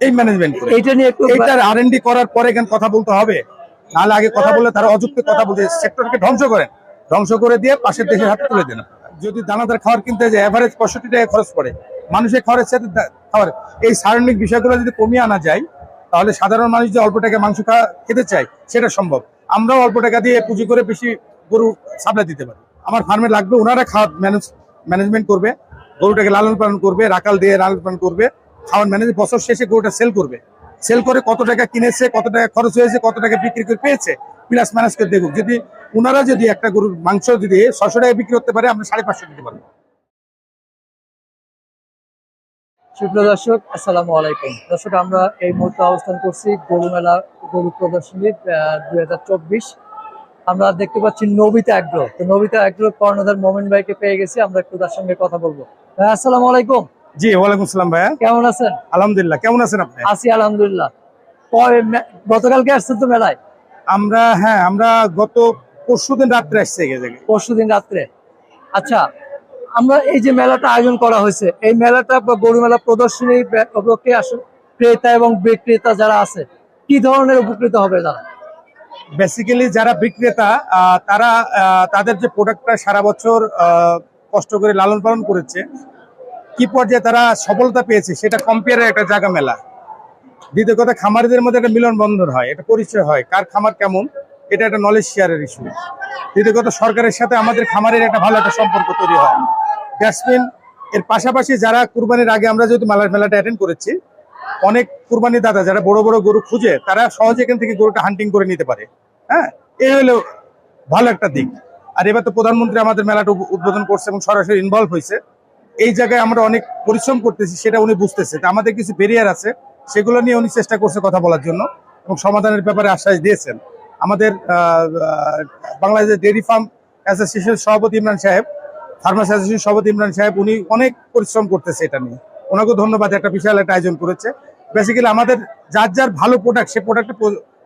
এই ম্যানেজমেন্ট এইটা নিয়ে একটু এইটার আর করার পরে এখানে কথা বলতে হবে। নাহলে আগে কথা বললে তারা অযুক্তি কথা বলতে সেক্টরকে ধ্বংস করেন। ধ্বংস করে দিয়ে পাশের দেশের হাতে তুলে দেন। যদি দানাদার খাবার কিনতে যায় এভারেজ পঁয়ষট্টি টাকা খরচ পড়ে। মানুষের খাবারের সাথে খাবার এই সার্বিক বিষয়গুলো যদি কমিয়ে আনা যায় তাহলে সাধারণ মানুষ যে অল্প টাকা মাংস খাওয়া খেতে চায় সেটা সম্ভব। আমরাও অল্প টাকা দিয়ে পুঁজি করে বেশি গরু সাপ্লাই দিতে পারি। আমার ফার্মে লাগবে ওনারা খাওয়া ম্যানেজ ম্যানেজমেন্ট করবে। গরুটাকে লালন পালন করবে রাখাল দিয়ে লালন পালন করবে। খাওয়ার ম্যানেজ বছর শেষে গরুটা সেল করবে। সেল করে কত টাকা কিনেছে, কত টাকা খরচ হয়েছে, কত টাকা বিক্রি করে পেয়েছে প্লাস ম্যানেজ করে দেখুক। যদি ওনারা যদি একটা গরুর মাংস যদি ছশো টাকা বিক্রি করতে পারে, আমরা সাড়ে পাঁচশো দিতে পারব। সুপ্রিয় দর্শক, আসসালামু আলাইকুম। দর্শক, আমরা এই মুহূর্তে অবস্থান করছি গরু মেলা গরু প্রদর্শনী দুই হাজার চব্বিশ। আমরা দেখতে পাচ্ছি নবিতা অ্যাগ্রো তো নবিতা অ্যাগ্রো কর্ণধার মোমেন ভাইকে পেয়ে গেছি, আমরা একটু তার সঙ্গে কথা বলব। আসসালামু আলাইকুম। জি ওয়ালাইকুম সালাম ভাইয়া। কেমন আছেন? আলহামদুলিল্লাহ কেমন আছেন আপনি? আছি আলহামদুলিল্লাহ। গতকালকে আসছেন তো মেলায়? আমরা হ্যাঁ আমরা গত পরশু দিন রাত্রে আসছে পরশু দিন রাত্রে। আচ্ছা আমরা এই যে মেলাটা আয়োজন করা হয়েছে এই মেলাটা গরু মেলা প্রদর্শনী উপলক্ষে আসলে ক্রেতা এবং বিক্রেতা যারা আছে কি ধরনের উপকৃত হবে তারা? বেসিক্যালি যারা বিক্রেতা তারা তাদের যে প্রোডাক্টটা সারা বছর কষ্ট করে লালন পালন করেছে কি পর্যায়ে তারা সফলতা পেয়েছে সেটা কম্পেয়ারের একটা জায়গা মেলা। দ্বিতীয় কথা, খামারিদের মধ্যে একটা মিলন বন্ধন হয় এটা পরিচয় হয়, কার খামার কেমন, এটা একটা নলেজ শেয়ারের ইস্যু দ্বিতীয় কথা, সরকারের সাথে আমাদের খামারের একটা ভালো একটা সম্পর্ক তৈরি হয়। ব্যাটসম্যান এর পাশাপাশি যারা কুরবানির আগে আমরা যেহেতু মেলা মেলাটা অ্যাটেন্ড করেছি, অনেক কুরবানি দাদা যারা বড় বড় গরু খুঁজে, তারা সহজে এখান থেকে গরুটা হান্টিং করে নিতে পারে। হ্যাঁ? এই হলো ভালো একটা দিক। আর এবার তো প্রধানমন্ত্রী আমাদের মেলাটা উদ্বোধন করছে এবং সরাসরি ইনভলভ হয়েছে। এই জায়গায় আমরা অনেক পরিশ্রম করতেছি সেটা উনি বুঝতেছে। আমাদের কিছু ব্যারিয়ার আছে সেগুলো নিয়ে উনি চেষ্টা করছে কথা বলার জন্য এবং সমাধানের ব্যাপারে আশ্বাস দিয়েছেন। আমাদের বাংলাদেশের ডেয়ারি ফার্ম অ্যাসোসিয়েশন সভাপতি ইমরান সাহেব ফার্মাসি অ্যাসোসিয়েশন সভাপতি ইমরান সাহেব উনি অনেক পরিশ্রম করতেছে এটা নিয়ে। ওনাকেও ধন্যবাদ একটা বিশাল একটা আয়োজন করেছে। বেসিক্যালি আমাদের যার যার ভালো প্রোডাক্ট সে প্রোডাক্টের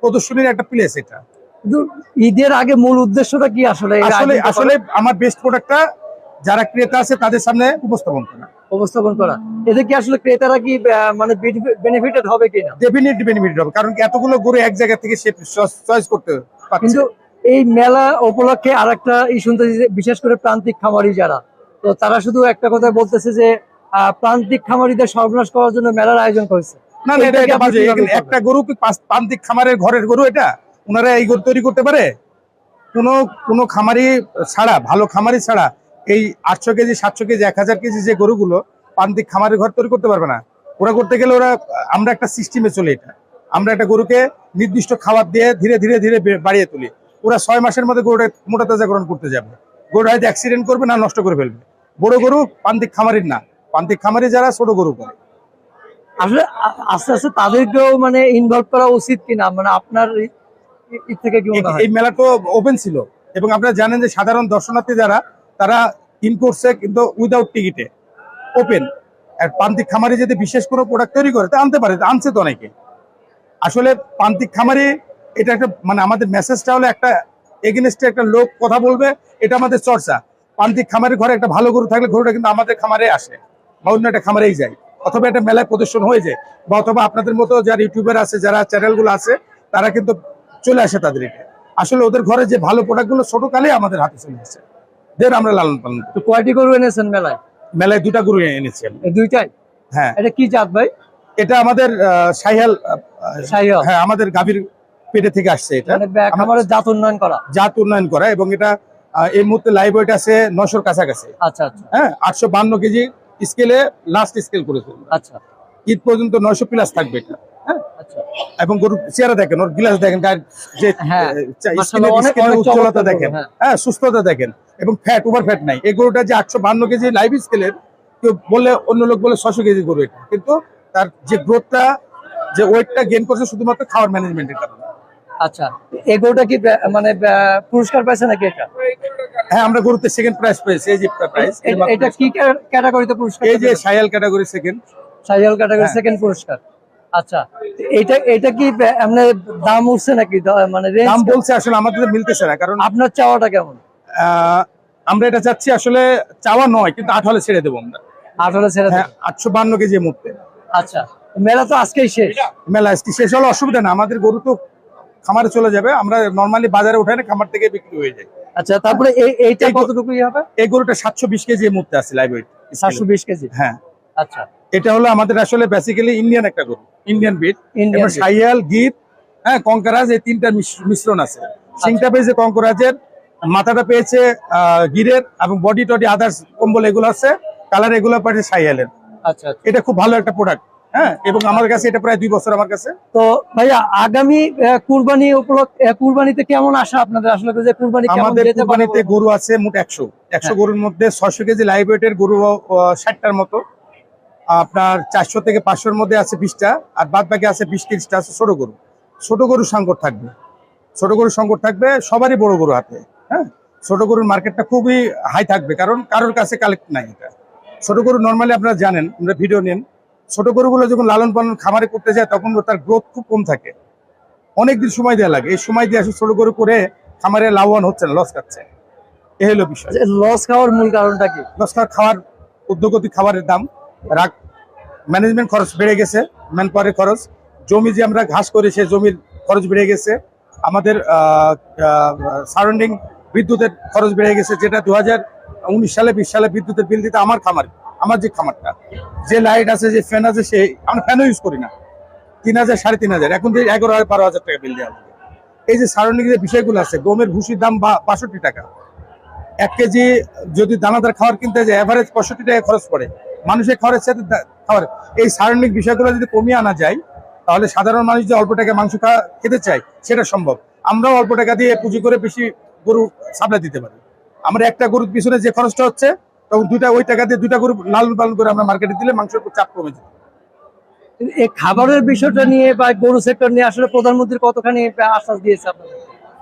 প্রদর্শনীর একটা প্লেস এটা। কিন্তু ঈদের আগে মূল উদ্দেশ্যটা কি আসলে? আসলে আসলে আমার বেস্ট প্রোডাক্টটা যারা ক্রেতা আছে তাদের সামনে উপস্থাপন করা। উপস্থাপন করা। এতে কি আসলে ক্রেতারা কি মানে বেনিফিটেড হবে কিনা? ডেফিনেট বেনিফিট হবে কারণ এতগুলো গরু এক জায়গা থেকে সে চয়েস করতে কিন্তু এই মেলা উপলক্ষে আর একটা ই শুনতেছি বিশেষ করে প্রান্তিক খামারি যারা তো তারা শুধু একটা কথা বলতেছে যে প্রান্তিক খামারিদের সর্বনাশ করার জন্য মেলার আয়োজন করেছে। না না এটা বাজে। একটা গরু কি প্রান্তিক খামারের ঘরের গরু এটা? ওনারা এই গরু তৈরি করতে পারে? কোনো কোনো খামারি ছাড়া ভালো খামারি ছাড়া এই আটশো কেজি সাতশো কেজি এক হাজার কেজি যে গরুগুলো প্রান্তিক খামারের ঘর তৈরি করতে পারবে না ওরা করতে গেলে ওরা আমরা একটা সিস্টেমে চলে এটা। আমরা একটা গরুকে নির্দিষ্ট খাবার দিয়ে ধীরে ধীরে ধীরে বাড়িয়ে তুলি। ওরা ছয় মাসের মধ্যে গরুটা মোটা তাজাকরণ করতে যাবে। গরু হয়তো অ্যাক্সিডেন্ট করবে না নষ্ট করে ফেলবে। বড় গরু প্রান্তিক খামারির না। প্রান্তিক খামারি যারা ছোট গরু করে আসলে আস্তে আস্তে তাদেরকেও মানে ইনভলভ করা উচিত কিনা? মানে আপনার থেকে কি এই মেলা তো ওপেন ছিল। এবং আপনারা জানেন যে সাধারণ দর্শনার্থী যারা তারা ইন করছে কিন্তু উইদাউট টিকিটে ওপেন আর প্রান্তিক খামারি যদি বিশেষ কোনো প্রোডাক্ট তৈরি করে, তা আনতে পারে, আনছে তো অনেকে। আসলে প্রান্তিক খামারি, এটা একটা মানে আমাদের মেসেজটা হলো একটা এগেনস্টে একটা লোক কথা বলবে, এটা আমাদের চর্চা। প্রান্তিক খামারের ঘরে একটা ভালো গরু থাকলে গরুটা কিন্তু আমাদের খামারে আসে, বা অন্য একটা খামারেই যায়, অথবা একটা মেলায় প্রদর্শন হয়ে যায়, বা অথবা আপনাদের মতো যারা ইউটিউবার আছে, যারা চ্যানেলগুলো আছে, তারা কিন্তু চলে আসে তাদের এটা আসলে ওদের ঘরে যে ভালো প্রোডাক্টগুলো ছোট কালে আমাদের হাতে চলে আসে। দেন আমরা লালন পালন করি। কয়টি গরু এনেছেন মেলায়? মেলায় দুটা গরু এনেছি দুইটাই? হ্যাঁ। এটা কি জাত ভাই? এটা আমাদের সাহিয়াল হ্যাঁ আমাদের গাভীর পেটে থেকে আসছে এটা। মানে খামারের জাত উন্নয়ন করা। জাত উন্নয়ন করা এবং এটা এই মুহূর্তে লাইভ ওয়েট আছে নশোর কাছাকাছি। আচ্ছা আচ্ছা। হ্যাঁ আটশো বান্ন কেজি স্কেলে লাস্ট স্কেল করেছে। আচ্ছা। ঈদ পর্যন্ত নয়শো প্লাস থাকবে এটা। এবং গরুর চেহারা দেখেন ওর গিলাস দেখেন যে হ্যাঁ, উজ্জ্বলতা দেখেন। হ্যাঁ। হ্যাঁ সুস্থতা দেখেন এবং ফ্যাট ওভার ফ্যাট নাই। এই গরুটা যে আটশো বান্ন কেজি লাইভ স্কেলের কেউ বললে অন্য লোক বলে ছশো কেজি গরু এটা। কিন্তু তার যে গ্রোথটা যে ওয়েটটা গেন করছে শুধুমাত্র খাওয়ার ম্যানেজমেন্টের কারণে। আচ্ছা এই গরুটা কি মানে পুরস্কার পাইছে নাকি এটা? হ্যাঁ আমরা গরুতে সেকেন্ড প্রাইজ পেয়েছি এই যে প্রাইজ এটা কি ক্যা- ক্যাটাগরিতে পুরস্কার এই যে সায়াল category second cycle category. Second পুরস্কার। আচ্ছা এটা এটা কি ব্যা- এমনি দাম উঠছে নাকি? মানে দাম বলছে আসলে আমাদের মিলতেছে না কারণ আপনার চাওয়াটা কেমন? আমরা এটা চাচ্ছি আসলে চাওয়া নয় কিন্তু আট হলে ছেড়ে দেবো আমরা। ছেড়ে। হ্যাঁ আটশো বান্ন কেজি মধ্যে আচ্ছা মেলা তো আজকেই শেষ। মেলা আজকে শেষ হলে অসুবিধা না আমাদের গরু তো খামারে চলে যাবে আমরা নর্মালি বাজারে উঠাই না খামার থেকে বিক্রি হয়ে যায়। আচ্ছা তারপরে এই এইটা এই কতটুকু ই হবে? এই গরুটা সাতশো বিশ কেজি মুহূর্তে আছে লাইভ ওয়েট সাতশো বিশ কেজি? হ্যাঁ। আচ্ছা। এটা হলো আমাদের আসলে বেসিক্যালি ইন্ডিয়ান একটা গরু ইন্ডিয়ান বিট সাইয়াল গির হ্যাঁ কঙ্করাজ এই তিনটা মিশ- মিশ্রণ আছে। সিংটা পেয়েছে কঙ্করাজের মাথাটা পেয়েছে আহ, গিরের এবং বডি টডি আদার্স কম্বল এগুলো আছে কালার এগুলো পাচ্ছে সাইয়ালের আচ্ছা আচ্ছা। এটা খুব ভালো একটা প্রোডাক্ট হ্যাঁ এবং আমার কাছে এটা প্রায় দুই বছর আমার কাছে। তো ভাইয়া আগামী কুরবানি উপলক্ষে কুরবানিতে কেমন আশা আপনাদের? আসলে যে কুরবানি আমাদের কোম্পানিতে গরু আছে মোট একশো। একশো হ্যাঁ। গরুর মধ্যে ছয়শো কেজি লাইভ ওয়েটের গরু ষাটটার মতো। আপনার চারশো থেকে পাঁচশোর মধ্যে আছে বিশটা আর বাদ বাকি আছে বিশ তিরিশটা আছে ছোট গরু। ছোট গরুর সংকট থাকবে। ছোট গরুর সংকট থাকবে সবারই বড় গরু হাতে হ্যাঁ? ছোট গরুর মার্কেটটা খুবই হাই থাকবে কারণ কারোর কাছে কালেক্ট নাই এটা। ছোট গরু নর্মালি আপনারা জানেন আমরা ভিডিও নেন। ছোট গরুগুলো যখন লালন পালন খামারে করতে যায় তখন তার গ্রোথ খুব কম থাকে। অনেক দিন সময় দেওয়া লাগে। এই সময় দিয়ে আসলে ছোট গরু করে খামারে লাভবান হচ্ছে না লস খাচ্ছে। এ হলো বিষয়। লস খাওয়ার মূল কারণটা কি? লস খাওয়ার খাওয়ার উদ্যোগতি খাবারের দাম। রাগ ম্যানেজমেন্ট খরচ বেড়ে গেছে, ম্যান পাওয়ারের খরচ। জমি যে আমরা ঘাস করি, সেই জমির খরচ বেড়ে গেছে। আমাদের সারাউন্ডিং বিদ্যুতের খরচ বেড়ে গেছে, যেটা দু হাজার উনিশ সালে, বিশ সালে বিদ্যুতের বিল দিতে আমার খামার, আমার যে খামারটা। যে লাইট আছে, যে ফ্যান আছে, সেই, আমরা ফ্যানও ইউজ করি না। তিন হাজার সাড়ে তিন হাজার এখন যে এগারো হাজার, বারো হাজার টাকা বিল দেওয়া। এই যে সারাউন্ডিং যে বিষয়গুলো আছে, গমের ভুসির দাম বা, বাষট্টি টাকা। এক কেজি যদি দানাদার খাবার কিনতে যায় অ্যাভারেজ পঁয়ষট্টি টাকা খরচ পড়ে। মানুষের খাবারের সাথে খাবার। এই সারাউন্ডিং বিষয়গুলো যদি কমিয়ে আনা যায় তাহলে সাধারণ মানুষ যে অল্প টাকা মাংস খেতে চায় সেটা সম্ভব। আমরাও অল্প টাকা দিয়ে পুঁজি করে বেশি গরু সাপ্লাই দিতে পারি। আমরা একটা গরুর পিছনে যে খরচটা হচ্ছে তখন দুইটা ওই টাকা দিয়ে দুইটা গরু লালন পালন করে আমরা মার্কেটে দিলে মাংসের উপর চাপ কমে যায়। এই খাবারের বিষয়টা নিয়ে বা গরু সেক্টর নিয়ে আসলে প্রধানমন্ত্রী কতখানি আশ্বাস দিয়েছে আপনাদের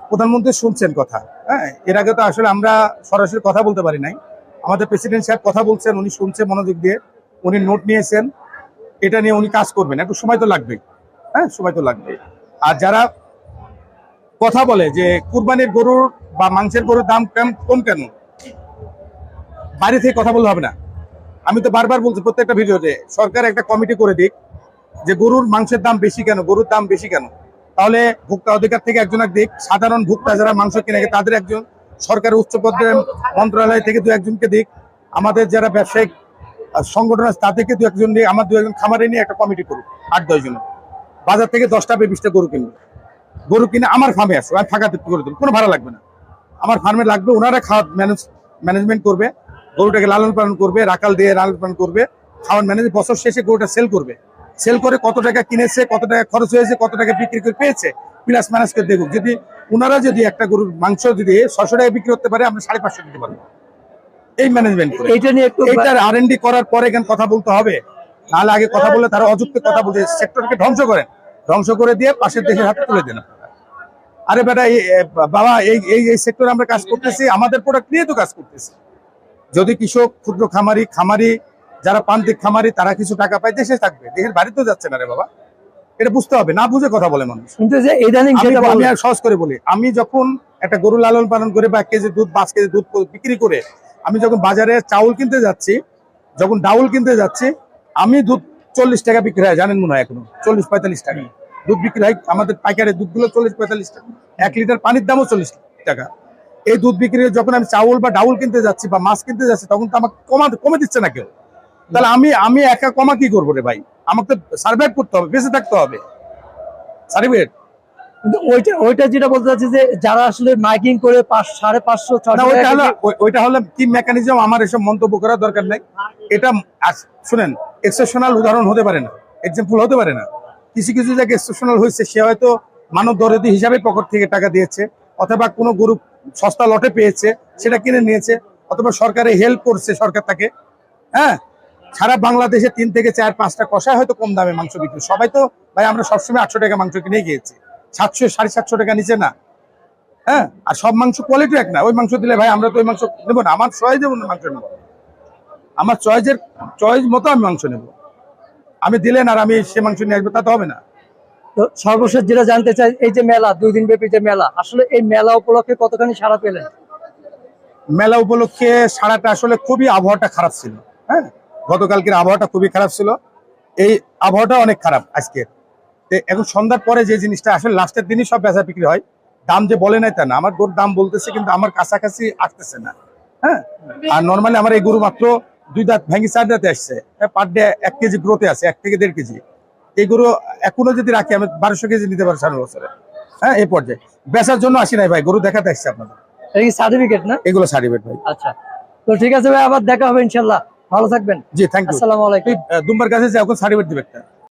প্রধানমন্ত্রী শুনছেন কথা। হ্যাঁ এর আগে তো আসলে আমরা সরাসরি কথা বলতে পারি নাই। আমাদের প্রেসিডেন্ট সাহেব কথা বলছেন, উনি শুনছেন মনোযোগ দিয়ে, উনি নোট নিয়েছেন, এটা নিয়ে উনি কাজ করবেন। একটু সময় তো লাগবে হ্যাঁ সময় তো লাগবে আর যারা কথা বলে যে কুরবানির গরুর বা মাংসের গরুর দাম কেম- কেন? বাইরে থেকে কথা বললে হবে না। আমি তো বারবার বলছি প্রত্যেকটা ভিডিওতে, সরকার একটা কমিটি করে দিক যে গরুর মাংসের দাম বেশি কেন, গরুর দাম বেশি কেন? তাহলে ভোক্তা অধিকার থেকে একজন এক দিক, সাধারণ ভোক্তা যারা মাংস কিনে, তাদের একজন সরকারের উচ্চ মন্ত্রণালয় থেকে দু একজনকে দিক। আমাদের যারা ব্যবসায়িক সংগঠন আছে, তাদেরকে দু একজন দিয়ে আমার দু একজন খামারে নিয়ে একটা কমিটি করুক, আট, দশ জন বাজার থেকে দশটা বা বিশটা গরু কিনবে। গরু কিনে আমার ফার্মে আসবে, আমি ফাঁকা করে দেবো, কোনো ভাড়া লাগবে না। আমার ফার্মে লাগবে, ওনারা খাওয়া ম্যানেজ ম্যানেজমেন্ট করবে, গরুটাকে লালন পালন করবে, রাখাল দিয়ে লালন পালন করবে, খাওয়ার ম্যানেজ বছর শেষে গরুটা সেল করবে। সেল করে কত টাকা কিনেছে কত টাকা খরচ হয়েছে কত টাকা বিক্রি করে পেয়েছে প্লাস ম্যানেজ করে দেখুক। যদি ওনারা যদি একটা গরুর মাংস যদি ছশো টাকা বিক্রি করতে পারে আমরা সাড়ে পাঁচশো দিতে পারব। এই ম্যানেজমেন্ট করে। এইটা নিয়ে একটু এইটার আর এন ডি করার পরে কেন কথা বলতে হবে। নাহলে আগে কথা বলে তারা অযুক্ত কথা বলতে সেক্টরকে ধ্বংস করেন। ধ্বংস করে দিয়ে পাশের দেশের হাতে তুলে দেন আরে বেটা এই বাবা এই এই এই সেক্টরে আমরা কাজ করতেছি আমাদের প্রোডাক্ট নিয়ে তো কাজ করতেছি। যদি কৃষক ক্ষুদ্র খামারি খামারি যারা প্রান্তিক খামারি তারা কিছু টাকা পায় দেশে থাকবে। দেশের বাড়িতেও যাচ্ছে না রে বাবা। এটা বুঝতে হবে না বুঝে কথা বলে মানুষ। কিন্তু যে ইদানিং আমি সহজ করে বলি আমি যখন একটা গরু লালন পালন করে বা এক কেজি দুধ পাঁচ কেজি দুধ বিক্রি করে আমি যখন বাজারে চাউল কিনতে যাচ্ছি যখন ডাউল কিনতে যাচ্ছি আমি দুধ চল্লিশ টাকা বিক্রি হয় জানেন মনে হয় এখনও চল্লিশ পঁয়তাল্লিশ টাকা। দুধ বিক্রি হয় আমাদের পাইকারের দুধগুলো চল্লিশ পঁয়তাল্লিশ টাকা। এক লিটার পানির দামও চল্লিশ টাকা। এই দুধ বিক্রি যখন আমি চাউল বা ডাউল কিনতে যাচ্ছি বা মাছ কিনতে যাচ্ছি তখন তো আমাকে কমা কমে দিচ্ছে না কেউ। তাহলে আমি আমি একা কমা কি করব রে ভাই? আমাকে সার্ভাইভ করতে হবে বেঁচে থাকতে হবে। সার্ভিস কিন্তু ওইটা ওইটা যেটা বলতে চাচ্ছি যে যারা আসলে মাইকিং করে সাড়ে পাঁচশো না ওইটা হলো ওইটা হলো কি মেকানিজম আমার এসব মন্তব্য করার দরকার নাই। এটা শুনেন এক্সেপশনাল উদাহরণ হতে পারে না। এক্সাম্পল হতে পারে না। কিছু কিছু জায়গায় এক্সেপশনাল হয়েছে সে হয়তো মানব দরদি হিসাবে পকেট থেকে টাকা দিয়েছে অথবা কোনো গ্রুপ সস্তা লটে পেয়েছে সেটা কিনে নিয়েছে অথবা সরকারে হেল্প করছে সরকার তাকে। হ্যাঁ? সারা বাংলাদেশে তিন থেকে চার পাঁচটা কষায় হয়তো কম দামে মাংস বিক্রি সবাই তো ভাই আমরা সবসময় আটশো টাকা মাংস কিনে গিয়েছি সাতশো সাড়ে সাতশো টাকা নিচে না। হ্যাঁ? আর সব মাংস কোয়ালিটি এক না। ওই মাংস দিলে ভাই আমরা তো ওই মাংস নেব না। আমার চয়েস দেবো না মাংস নেব। আমার চয়েসের চয়েস মতো আমি মাংস নেব। আমি দিলেন আর আমি সে মাংস নিয়ে আসব তা তো হবে না। তো সর্বশেষ যেটা জানতে চাই এই যে মেলা দুই দিন ব্যাপী যে মেলা আসলে এই মেলা উপলক্ষে কতখানি সাড়া পেলেন? মেলা উপলক্ষে সারাটা আসলে খুবই আবহাওয়াটা খারাপ ছিল। হ্যাঁ? গতকালকের আবহাওয়াটা খুবই খারাপ ছিল। এই আবহাওয়াটা অনেক খারাপ আজকে। তো এখন সন্ধ্যার পরে যে জিনিসটা আসলে লাস্টের দিনই সব বেচা বিক্রি হয়। দাম যে বলে নাই তা না। আমার গরুর দাম বলতেছে কিন্তু আমার কাছাকাছি আসতেছে না। হ্যাঁ? আর নর্মালি আমার এই গরু মাত্র দুই দাঁত ভেঙে চার দাঁতে আসছে। পার ডে এক কেজি গ্রোথে আছে এক থেকে দেড় কেজি। এই গরু এখনও যদি রাখি আমি বারোশো কেজি নিতে পারি সামনের বছরে। হ্যাঁ এই পর্যায়ে। বেচার জন্য আসি নাই ভাই গরু দেখাতে আসছে আপনাদের। সার্টিফিকেট না? এগুলো সার্টিফিকেট ভাই। আচ্ছা। তো ঠিক আছে ভাই আবার দেখা হবে ইনশাল্লাহ। ভালো থাকবেন। জি থ্যাংক ইউ আসসালামু আলাইকুম। দুম্বার কাছে যে এখন সার্টিফিকেট দিবে একটা।